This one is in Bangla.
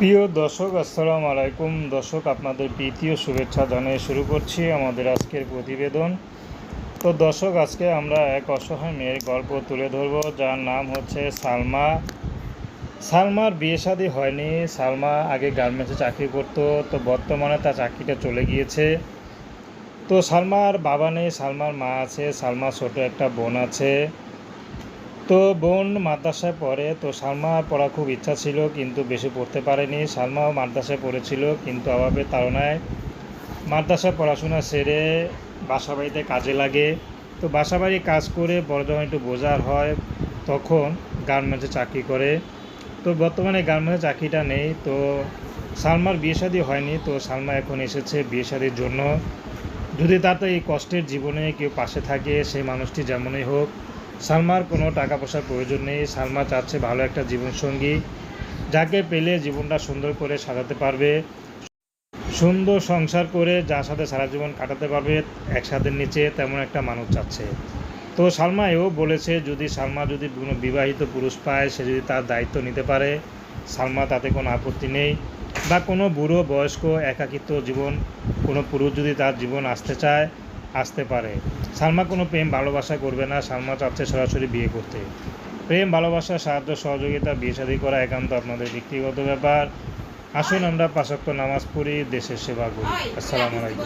প্রিয় দর্শক, আসসালামু আলাইকুম। দর্শক, আপনাদের প্রীতি শুভেচ্ছা জানিয়ে শুরু করছি আমাদের আজকের প্রতিবেদন। তো দর্শক, আজকে আমরা এক অসহায় মেয়ের গল্প তুলে ধরব, যার নাম হচ্ছে সালমা। সালমার বিয়ে শাদী হয়নি। সালমা আগে গার্মেন্টসে চাকরি করতো, তো বর্তমানে তার চাকরিটা চলে গিয়েছে। তো সালমার বাবা নেই, সালমার মা আছে, সালমার ছোটো একটা বোন আছে। তো বোন মাদ্রাসায় পড়ে, তো সালমার পড়া খুব ইচ্ছা ছিল, কিন্তু বেশি পড়তে পারেনি। সালমাও মাদ্রাসায় পড়েছিল, কিন্তু অভাবের তাড়নায় মাদ্রাসায় পড়াশোনা সেরে বাসা বাড়িতে কাজে লাগে। তো বাসা বাড়ি কাজ করে বড় যখন একটু বোঝার হয়, তখন গার্মেন্টসে চাকরি করে। তো বর্তমানে গার্মেন্টসে চাকরিটা নেই, তো সালমার বিয়ে শাদী হয়নি, তো সালমা এখন এসেছে বিয়ে শাদির জন্য। যদি তাতে এই কষ্টের জীবনে কেউ পাশে থাকে, সেই মানুষটি যেমনই হোক সালমার কোনো টাকা পয়সার প্রয়োজন নেই। সালমা চাচ্ছে ভালো একটা জীবনসঙ্গী, যাকে পেলে জীবনটা সুন্দর করে সাজাতে পারবে, সুন্দর সংসার করে যার সাথে সারা জীবন কাটাতে পারবে, একসাথে নিচে তেমন একটা মানুষ চাচ্ছে। তো সালমা এও বলেছে, যদি সালমা যদি কোনো বিবাহিত পুরুষ পায়, সে যদি তার দায়িত্ব নিতে পারে, সালমা তাতে কোনো আপত্তি নেই। বা কোনো বুড়ো বয়স্ক, একাকিত্ব জীবন, কোনো পুরুষ যদি তার জীবন আসতে চায় আসতে পারে। সালমা কোনো প্রেম, ভালোবাসা করবে না। সালমা চাচ্ছে সরাসরি বিয়ে করতে। প্রেম, ভালোবাসা, সাহায্য, সহযোগিতা, বিয়ে শাদী করা একান্ত আপনাদের ব্যক্তিগত ব্যাপার। আসুন আমরা পাশাক্ত নামাজ পড়ি, দেশের সেবা করি। আসসালামু আলাইকুম।